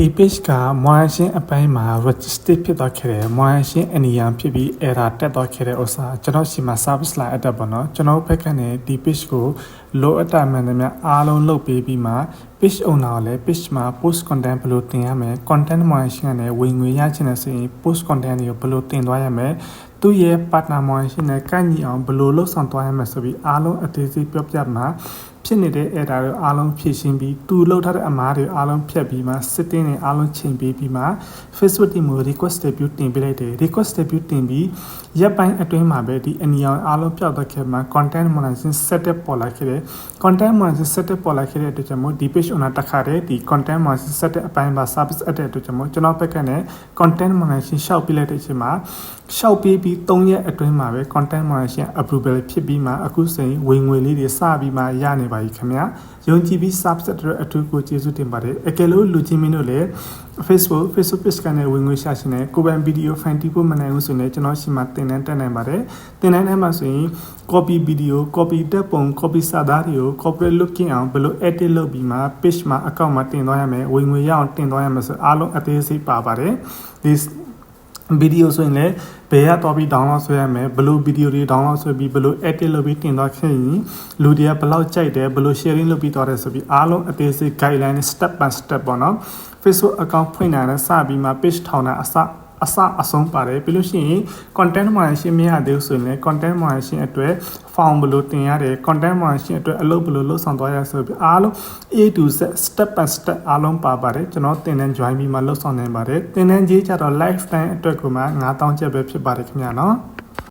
ဒီ page ကမွန်ရှင်းအပိုင်းမှာ register ဖြစ်သွားခဲ့တယ်မွန်ရှင်းအနီယံဖြစ်ပြီး error တက်သွားခဲ့တဲ့ဥစ္စာကျွန်တော်ရှိမှာ service line အတက်ပေါ့နော်ကျွန်တော်ဘက်ကနေဒီ page ကိုလိုအပ်တာမှန်သမျှအားလုံးလုပ်ပေးပြီးမှ page owner ကိုလည်း page မှာ post content ဘယ်လိုတင်ရမလဲ content မွန်ရှင်းကနေဝင်ငွေရချင်တဲ့ဆိုရင် post content တွေကိုဘယ်လိုတင်သွားရမလဲသူ့ရဲ့ partner မွန်ရှင်းနဲ့ကန့်ညီအောင်ဘယ်လိုလုပ်ဆောင်သွားရမလဲဆိုပြီးအားလုံးအသေးစိတ်ပြောပြမှာဖြစ်နေတဲ့ error တွေအားလုံးဖြည့်ရှင်းပြီးသူလောက်ထားတဲ့အမားတွေအားလုံးဖြတ်ပြီးမှ setting တွေအားလုံးချိန်ပေးပြီးမှ Facebook team ကို request debut တင်ပေးလိုက်တယ် request debut တင်ပြီးရက်ပိုင်းအတွင်းမှာပဲဒီအနီအောင်အားလုံးပြောက်သွားခဲ့မှာ content monetization setup ပေါ်လာခဲ့တယ် content monetization setup ပေါ်လာခဲ့တဲ့အတွက်ကြောင့်မို့ဒီ page owner တက်ခါတဲ့ဒီ content monetization setup အပိုင်းမှာ service အပ်တဲ့အတွက်ကြောင့်မို့ကျွန်တော်ဘက်ကနေ content monetization ရှောက်ပြလိုက်တဲ့အချိန်မှာ ရှောက်ပြီးပြီး3ရက်အတွင်းမှာပဲ content monetization approval ဖြစ်ပြီးမှအခုဆိုရင်ဝင်ငွေလေးတွေစပြီးမှရနေပါပြီခင်ဗျာယုံကြည်ပြီး subset တွေအထူးကိုကျေးဇူးတင်ပါတယ်အကယ်လို့လူချင်းမင်းတို့လည်း Facebook Facebook page ကနေဝင်ငွေရှာရှင်နဲ့ကိုယ်ပိုင်ဗီဒီယိုဖိုင်တီးဖို့မနိုင်ဘူးဆိုရင်ကျွန်တော်ရှိမှတင်တန်းတက်နိုင်ပါတယ်တင်တန်းထဲမှာဆိုရင် copy video copy တက်ပုံ copy စာသားတွေကို corporate looking အောင်ဘယ်လို edit လုပ်ပြီးမှ page မှာ account မှာတင်သွားရမယ်ဝင်ငွေရအောင်တင်သွားရမယ်ဆိုအားလုံးအသေးစိတ်ပါပါတယ်ဒီဗီဒီယိုဆိုရင်လည်း ဘယ်ရတော့ပြီး download ဆွဲရမယ်ဘယ်လိုဗီဒီယိုတွေ download ဆွဲပြီးဘယ်လို edit လုပ်ပြီးတင်သွားခဲ့ရင်လူတွေကဘယ်လောက်ကြိုက်တယ်ဘယ်လို sharing လုပ်ပြီးသွားတယ်ဆိုပြီးအားလုံးအသေးစိတ် guideline step by step ပေါ့နော် Facebook account ဖွင့်တာနဲ့စပြီးမှ page ထောင်တာအစ အစအဆုံးပါတယ်ပြီးလို့ရှိရင် content moderation မရသေးဘူးဆိုရင်လည်း content moderation အတွက် form ဘယ်လိုတင်ရတယ် content moderation အတွက်အလုပ်ဘယ်လိုလုပ်ဆောင်သွားရဆိုပြီးအားလုံး A to Z step by step အားလုံးပါပါတယ်ကျွန်တော်တင်တန်း join ပြီးမှလုပ်ဆောင်နိုင်ပါတယ်တင်တန်းကြီးကြတော့ lifetime အတွက်ကိုမှ9000ကျပ်ပဲဖြစ်ပါတယ်ခင်ဗျာနော်